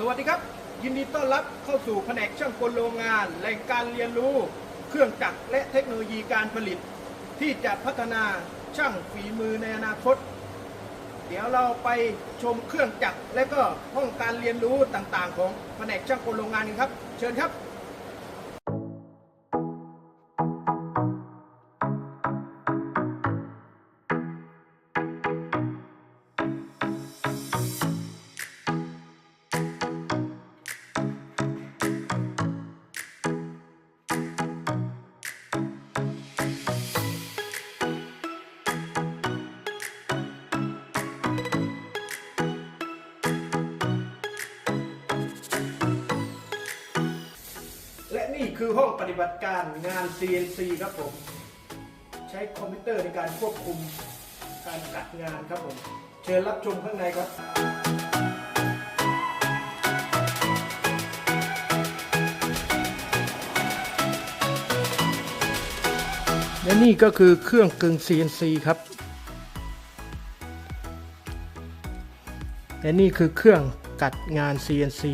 สวัสดีครับ ยินดีต้อนรับเข้าสู่แผนกช่างกลโรงงานแหล่งการเรียนรู้ เครื่องจักรและเทคโนโลยีการผลิต ที่จะพัฒนาช่างฝีมือในอนาคต เดี๋ยวเราไปชมเครื่องจักรและก็ห้องการเรียนรู้ต่างๆ ของแผนกช่างกลโรงงานกันครับ เชิญครับ คือห้องปฏิบัติการงาน CNC ครับผม ใช้คอมพิวเตอร์ในการควบคุมการกัดงานครับผม เชิญรับชมข้างในครับและนี่ก็คือเครื่องกึ่ง CNC ครับ และนี่คือเครื่องกัดงาน CNC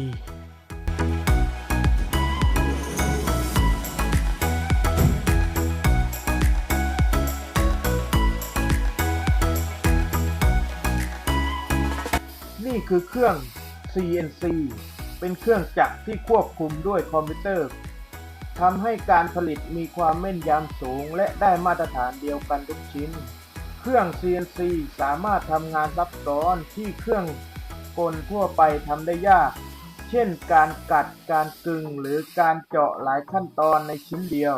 คือเครื่อง CNC เป็นเครื่องจักรที่ควบคุมด้วยคอมพิวเตอร์ทำให้การผลิตมีความแม่นยำสูง และได้มาตรฐานเดียวกันทุกชิ้น เครื่อง CNC สามารถทำงานซับซ้อนที่เครื่องกลทั่วไปทำได้ยาก เช่น การกัด การกึงหรือการเจาะหลายขั้นตอนในชิ้นเดียว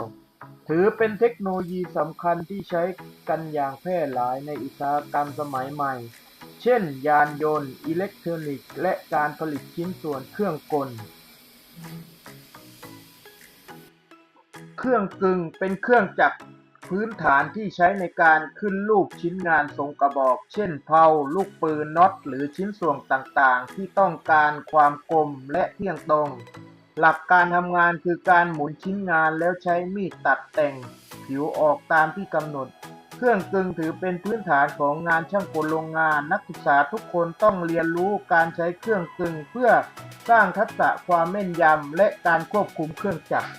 ถือเป็นเทคโนโลยีสำคัญที่ใช้กันอย่างแพร่หลายในอุตสาหกรรมสมัยใหม่ เช่น ยานยนต์ อิเล็กทรอนิกส์ และการผลิตชิ้นส่วนเครื่องกล เครื่องกึ่งเป็นเครื่องจักรพื้นฐานที่ใช้ในการขึ้นรูปชิ้นงานทรงกระบอก เช่นเพลาลูกปืนน็อต หรือชิ้นส่วนต่างๆ ที่ต้องการความกลมและเที่ยงตรง หลักการทำงานคือการหมุนชิ้นงานแล้วใช้มีดตัดแต่ง ผิวออกตามที่กำหนด เครื่องกึ่งถือเป็นพื้นฐานของงานช่างกลโรงงาน นักศึกษาทุกคนต้องเรียนรู้การใช้เครื่องกึ่งเพื่อสร้างทักษะความแม่นยำและการควบคุมเครื่องจักร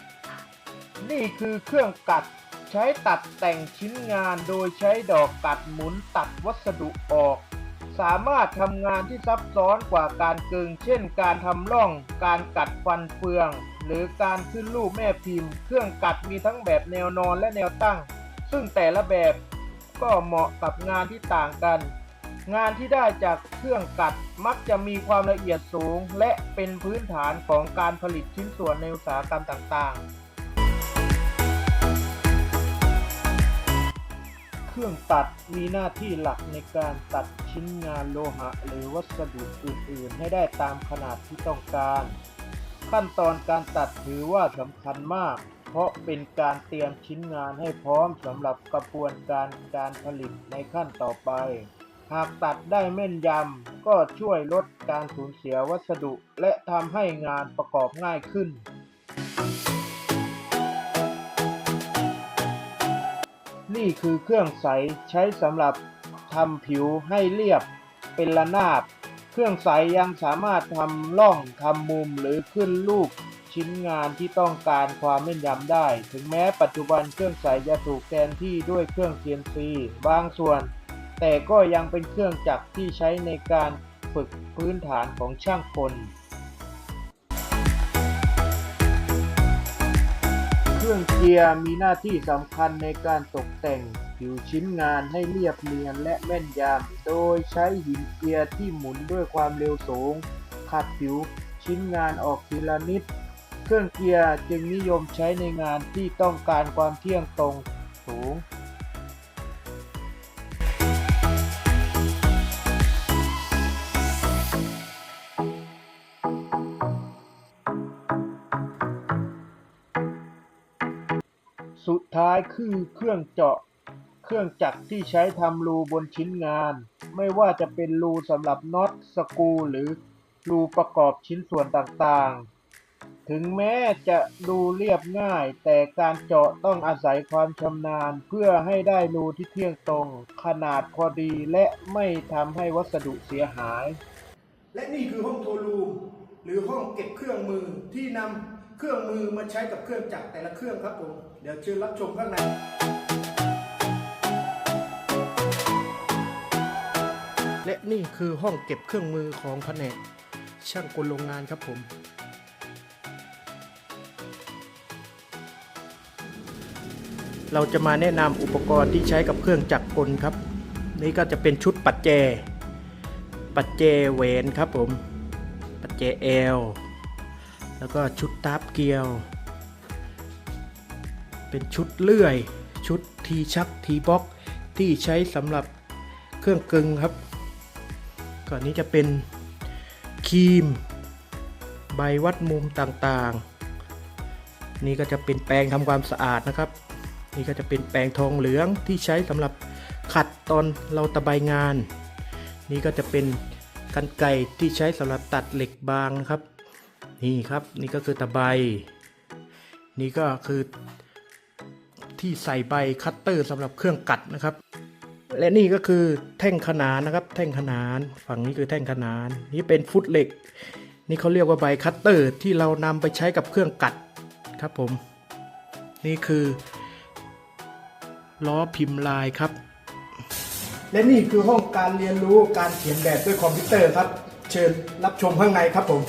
นี่คือเครื่องกัดใช้ตัดแต่งชิ้นงานโดยใช้ดอกกัดหมุนตัดวัสดุออก สามารถทำงานที่ซับซ้อนกว่าการกึง เช่น การทำร่อง การกัดฟันเฟือง หรือการขึ้นรูปแม่พิมพ์ เครื่องกัดมีทั้งแบบแนวนอนและแนวตั้ง ซึ่งแต่ละแบบก็เหมาะกับงานที่ต่างกัน งานที่ได้จากเครื่องกัดมักจะมีความละเอียดสูง และเป็นพื้นฐานของการผลิตชิ้นส่วนในอุตสาหกรรมต่างๆ เครื่องตัดมีหน้าที่หลักในการตัดชิ้นงานโลหะ หรือวัสดุอื่นๆ ให้ได้ตามขนาดที่ต้องการ ขั้นตอนการตัดถือว่าสำคัญมาก เพราะเป็นการเตรียมชิ้นงานให้พร้อมสำหรับกระบวนการการผลิตในขั้นต่อไป หากตัดได้แม่นยำ ก็ช่วยลดการสูญเสียวัสดุ และทำให้งานประกอบง่ายขึ้น นี่คือเครื่องใสใช้สำหรับทำผิวให้เรียบเป็นระนาบ เครื่องใสยังสามารถทำร่องทำมุมหรือขึ้นรูป ชิ้นงานที่ต้องการความแม่นยำได้ ถึงแม้ปัจจุบันเครื่องใสจะถูกแทนที่ด้วยเครื่อง CNC บางส่วน แต่ก็ยังเป็นเครื่องจักรที่ใช้ในการฝึกพื้นฐานของช่างกลเครื่องเกียร์มีหน้าที่สำคัญในการตกแต่งผิวชิ้นงานให้เรียบเนียนและแม่นยำ โดยใช้หินเกียร์ที่หมุนด้วยความเร็วสูง ขัดผิวชิ้นงานออกทีละนิด เครื่องเกียร์จึงนิยมใช้ในงานที่ต้องการความเที่ยงตรงสูงสุดท้ายคือเครื่องเจาะ เครื่องจักรที่ใช้ทำรูบนชิ้นงาน ไม่ว่าจะเป็นรูสำหรับน็อตสกูหรือรูประกอบชิ้นส่วนต่างๆ ถึงแม้จะดูเรียบง่าย แต่การเจาะต้องอาศัยความชำนาญ เพื่อให้ได้รูที่เที่ยงตรง ขนาดพอดีและไม่ทำให้วัสดุเสียหาย และนี่คือห้องโทรรูมหรือห้องเก็บเครื่องมือที่นำเครื่องมือมาใช้กับเครื่องจักรแต่ละเครื่องครับผมเดี๋ยวเชิญรับชมข้างในและนี่คือห้องเก็บเครื่องมือของแผนกช่างกลโรงงานครับผม เราจะมาแนะนำอุปกรณ์ที่ใช้กับเครื่องจักรกลครับ นี่ก็จะเป็นชุดปัดแจปัดแจแหวนครับผม ปัดแจเอลแล้วก็ชุดตาบเกลียว เป็นชุดเลื่อย ชุดทีชักทีบ็อกที่ใช้สำหรับเครื่องกึงครับ ก่อนนี้จะเป็นครีม ใบวัดมุมต่างๆ นี่ก็จะเป็นแปรงทำความสะอาดนะครับ นี่ก็จะเป็นแปรงทองเหลืองที่ใช้สำหรับขัดตอนเราตะไบงาน นี่ก็จะเป็นกันไก่ที่ใช้สำหรับตัดเหล็กบางนะครับ นี่ครับนี่ก็คือตะไบนี่ก็คือที่ใส่ใบคัตเตอร์สำหรับเครื่องกัดนะครับ และนี่ก็คือแท่งขนานนะครับ แท่งขนานฝั่งนี้คือแท่งขนานนี่เป็นฟุตเหล็ก นี่เขาเรียกว่าใบคัตเตอร์ที่เรานำไปใช้กับเครื่องกัดครับผม นี่คือ ล้อพิมพ์ลายครับ และนี่คือห้องการเรียนรู้การเขียนแบบด้วยคอมพิวเตอร์ครับ เชิญรับชมข้างในครับผม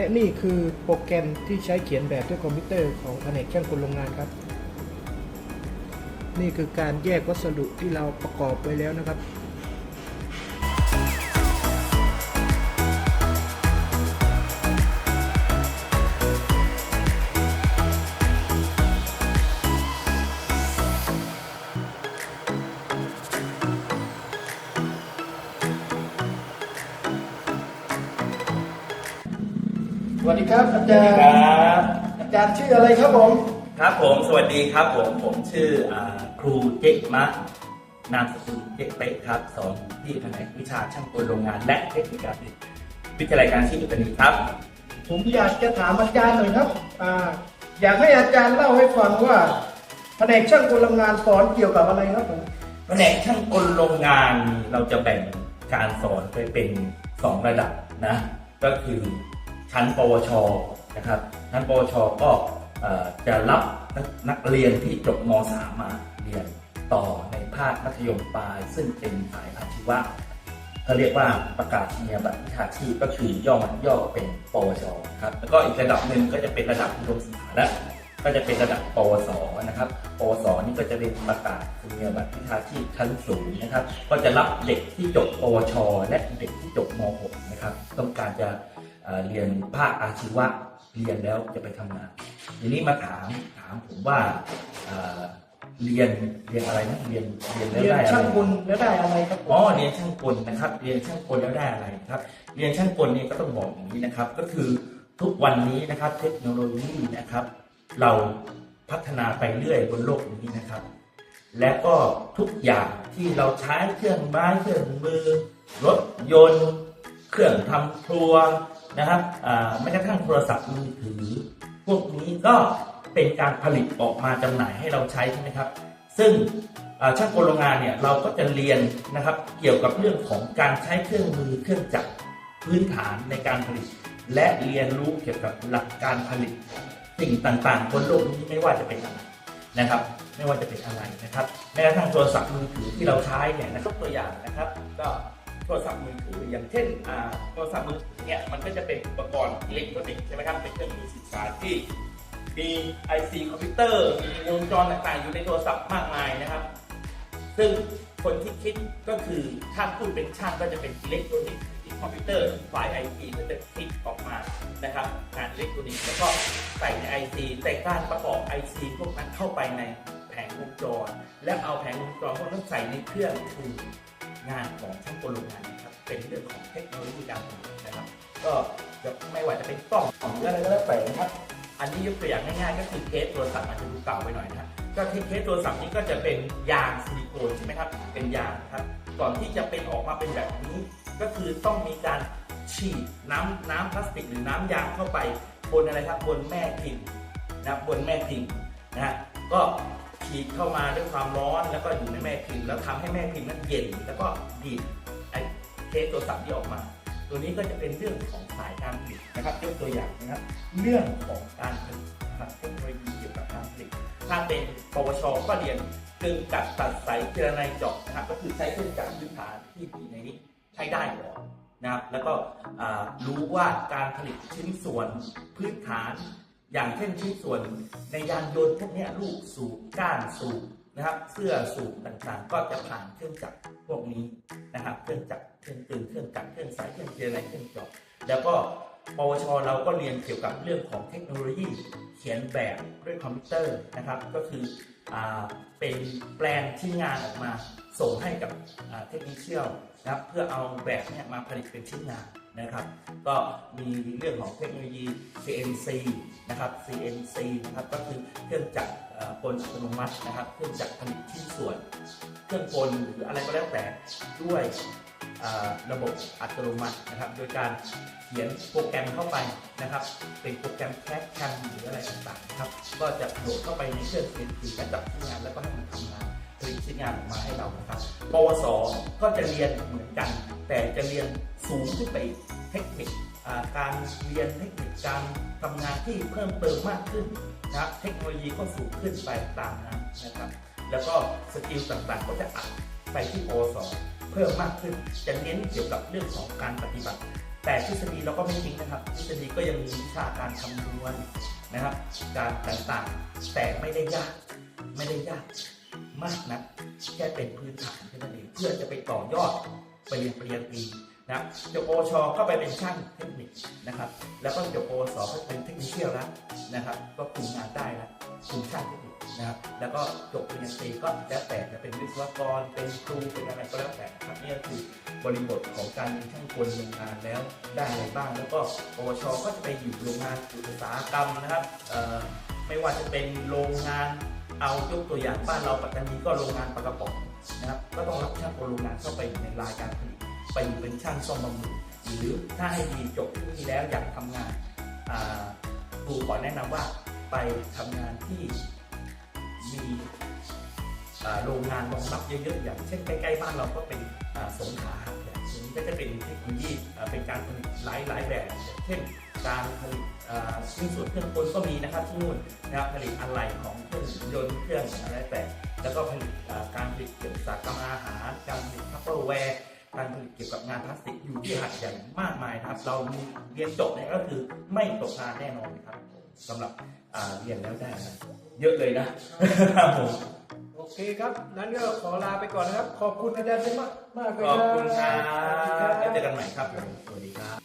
และนี่คือโปรแกรมที่ใช้เขียนแบบด้วยคอมพิวเตอร์ของแผนกช่างกลโรงงานครับ นี่คือการแยกวัสดุที่เราประกอบไว้แล้วนะครับ วัสดีครับอาจารย์ครับอาจารย์ชื่ออะไรครับผมครับผมสวัสดีครับผมผมชื่ออาครูเจ๊กมะนามสกุลเจ๊กเป๊กครับสอนที่แผนกวิชาช่างกลโรงงาน และเทคนิคการผลิตวิทยาลัยการชีพอุตรดิตถ์ครับ ผมอยากจะถามอาจารย์หน่อยครับอ่าอยากให้อาจารย์เล่าให้ฟังว่าแผนกช่างกลโรงงานสอนเกี่ยวกับอะไรครับผมแผนกช่างกลโรงงานเราจะแบ่งการสอนไปเป็น 2 ระดับนะ ก็คือ ชั้นปวชนะครับชั้นปวชก็จะรับนักนักเรียนที่จบม .3 มาเรียนต่อในภาคมัธยมปลาย ซึ่งเป็นสายอาชีวะเขาเรียกว่าประกาศนียบัตรวิชาชีพก็คือย่อมันย่อเป็นปวชครับแล้วก็อีกระดับหนึ่งก็จะเป็นระดับอุดมศึกษาและก็จะเป็นระดับปวสนะครับ ปวสนี่ก็จะเป็นประกาศนียบัตรวิชาชีพชั้นสูงนะครับ ก็จะรับเด็กที่จบปวช และเด็กที่จบม .6 นะครับ ต้องการจะ เอ่อเรียนภาคอาชีวะเรียนแล้วจะไปทำงาน ทีนี้มาถามถามผมว่าเอ่อเรียนเรียนอะไรนะเรียนเรียนแล้วเรียนได้อะไรช่างกลแล้วได้อะไรครับผมอ๋อเรียนช่างกลนะครับ เรียนช่างกลแล้วได้อะไรครับ เรียนช่างกลเนี่ยก็ต้องบอกอย่างนี้นะครับ ก็คือทุกวันนี้นะครับเทคโนโลยีนะครับ เราพัฒนาไปเรื่อยบนโลกนี้นะครับ และก็ทุกอย่างที่เราใช้เครื่องไม้เครื่องมือรถยนต์ เครื่องทำครัว นะครับแม้กระทั่งโทรศัพท์มือถือพวกนี้ก็เป็นการผลิตออกมาจำหน่ายให้เราใช้ใช่ไหมครับ ซึ่งช่างกลโรงงานเนี่ยเราก็จะเรียนนะครับเกี่ยวกับเรื่องของการใช้เครื่องมือเครื่องจักรพื้นฐานในการผลิต และเรียนรู้เกี่ยวกับหลักการผลิตสิ่งต่างๆบนโลกนี้ไม่ว่าจะเป็นอะไรนะครับ ไม่ว่าจะเป็นอะไรนะครับแม้กระทั่งโทรศัพท์มือถือที่เราใช้เนี่ยนะครับตัวอย่างนะครับ ก็ รศัพท์มือถืออย่างเช่นโทรศัพท์มือถือเนี่ยมันก็จะเป็นอุปกรณ์อิเล็กทรอนิกส์ใช่ไหมครับเป็นเครื่องมือสื่อสารที่มี IC คอมพิวเตอร์มีวงจรต่างๆ อยู่ในโทรศัพท์มากมายนะครับ ซึ่งคนที่คิดก็คือถ้าพูดเป็นช่างก็จะเป็นอิเล็กทรอนิกส์คอมพิวเตอร์ฝ่ายไอทีก็จะคิดออกมานะครับงานอิเล็กทรอนิกส์แล้วก็ใส่ในไอซีแต่การประกอบไอซีพวกนั้นเข้าไปในแผงวงจร และเอาแผงวงจรพวกนั้นใส่ในเครื่องคือ งานของช่างกลโรงงานนะครับ เป็นเรื่องของเทคโนโลยีการผลิตนะครับ ก็จะไม่ว่าจะเป็นกล้องหรืออะไรก็แล้วแต่นะครับ อันนี้ยกตัวอย่างง่ายๆ ก็คือเคสโทรศัพท์อาจจะดูเก่าไปหน่อยนะครับก็เคสโทรศัพท์นี้ก็จะเป็นยางซิลิโคนใช่ไหมครับ เป็นยางครับ ก่อนที่จะเป็นออกมาเป็นแบบนี้ ก็คือต้องมีการฉีดน้ำน้ำพลาสติกหรือน้ำยางเข้าไปบนอะไรครับบนแม่พิมพ์นะบบนแม่พิมพ์นะฮะก็ ฉีดเข้ามาด้วยความร้อนแล้วก็อยู่ในแม่พิมพ์แล้วทำให้แม่พิมพ์นั้นเย็น แล้วก็ดีดไอ้เคสโทรศัพท์ที่ออกมา ตัวนี้ก็จะเป็นเรื่องของสายการผลิตนะครับยกตัวอย่างนะครับเรื่องของการผลิตนะครับเทคโนโลยีเกี่ยวกับการผลิตถ้าเป็นปวชก็เรียนกึ่งกัดตัดสายเจรไนเจาะนะครับก็คือใช้เครื่องจักรพื้นฐานที่มีในนี้ใช้ได้ก่อนนะครับแล้วก็รู้ว่าการผลิตชิ้นส่วนพื้นฐาน อย่างเช่นชิ้นส่วนในยานยนต์พวกนี้ลูกสูบก้านสูบนะครับ เสื้อสูบต่างๆ ก็จะผ่านเครื่องจักรพวกนี้นะครับ เครื่องจักรเครื่องตึงเครื่องกัดเครื่องสายเครื่องเจรไนเครื่องจาะแล้วก็ปวชเราก็เรียนเกี่ยวกับเรื่องของเทคโนโลยีเขียนแบบด้วยคอมพิวเตอร์นะครับ ก็คืออเป็นแปลงชิ้นงานออกมาส่งให้กับเทคนิคเชียลนะครับ เพื่อเอาแบบเนี้มาผลิตเป็นชิ้นงาน นะครับ ก็มีเรื่องของเทคโนโลยี CNC นะครับ CNC นะครับก็คือเครื่องจักรกลอัตโนมัตินะครับ เครื่องจักรผลิตชิ้นส่วน เครื่องกลหรืออะไรก็แล้วแต่ด้วยระบบอัตโนมัตินะครับ โดยการเขียนโปรแกรมเข้าไปนะครับ เป็นโปรแกรมแคสคันหรืออะไรต่างๆนะครับ ก็จะโหลดเข้าไปในเครื่อง CNC และจับชิ้นงานแล้วก็ให้มันทำงาน ผลิตชิ้นงานออกมาให้เรานะครับ ปวส ก็จะเรียนเหมือนกัน แต่จะเรียนสูงขึ้นไปเทคนิคการเรียนเทคนิคการทำงานที่เพิ่มเติมมากขึ้นนะครับเทคโนโลยีก็สูงขึ้นไปตามนั้นนะครับ แล้วก็สกิลต่างๆก็จะอัดไปที่ปวส เพิ่มมากขึ้น จะเน้นเกี่ยวกับเรื่องของการปฏิบัติ แต่ทฤษฎีเราก็ไม่ทิ้งนะครับทฤษฎีก็ยังมีวิชาการคำนวณนะครับ การต่างๆแต่ไม่ได้ยากไม่ได้ยาก มากนะแค่เป็นพื้นฐานแค่นั้นเองเพื่อจะไปต่อยอดไปเรียนปริญญาตรีนะจบปวชก็ไปเป็นช่างเทคนิคนะครับ แล้วก็จบปวสก็เป็นเทคนิคเชี่ยลแล้วนะครับ ก็คุมงานได้แล้วคุมช่างเทคนิคนะครับ แล้วก็จบปริญญาตรีก็แล้วแต่จะเป็นวิศวกร เป็นครูเป็นอะไรก็แล้วแต่นะครับนี่ก็คือบริบทของการเป็นช่างกลโรงงานแล้วได้อะไรบ้าง แล้วก็ปวชก็จะไปอยู่โรงงานอุตสาหกรรมนะครับไม่ว่าจะเป็นโรงงาน เอายกตัวอย่างบ้านเราปัตตานีก็โรงงานปลากระป๋องนะครับก็ต้องรับช่างโรงงานเข้าไปในรายการผลิตไปอยู่เป็นช่างซ่อมบำรุงหรือถ้าให้ดีจบที่นี่แล้วอยากทำงานอ่าครูขอแนะนำว่าไปทำงานที่มีโรงงานรองรับเยอะๆอย่างเช่นใกล้ๆบ้านเราก็เป็นสงขาอย่างนี้ก็จะเป็นเทคโนโลยีเป็นการผลิตหลายๆแบบอย่างเช่น การผลิตอ่าชิ้นส่วนเครื่องกลก็มีนะครับที่นู่นนะครับผลิตอะไหล่ของเครื่องยนต์เครื่องอะไรแต่แล้วก็ผลิตอ่าการผลิตเกี่ยวกับอุตสาหกรรมอาหารการผลิตทัพเปอร์แวร์การผลิตเกี่ยวกับงานพลาสติกอยู่ที่หัดใหญ่มากมายนะครับ เรามีเรียนจบเนี่ยก็คือไม่ตกงานแน่นอนครับสำหรับอ่าเรียนแล้วได้นะเยอะเลยนะครับผมโอเคครับนั้นก็ขอลาไปก่อนนะครับ ขอบคุณอาจารย์เซมากมากเลยขอบคุณครัสวัสดีบแล้วเจอกันใหม่ครับผมสวัสดีครับ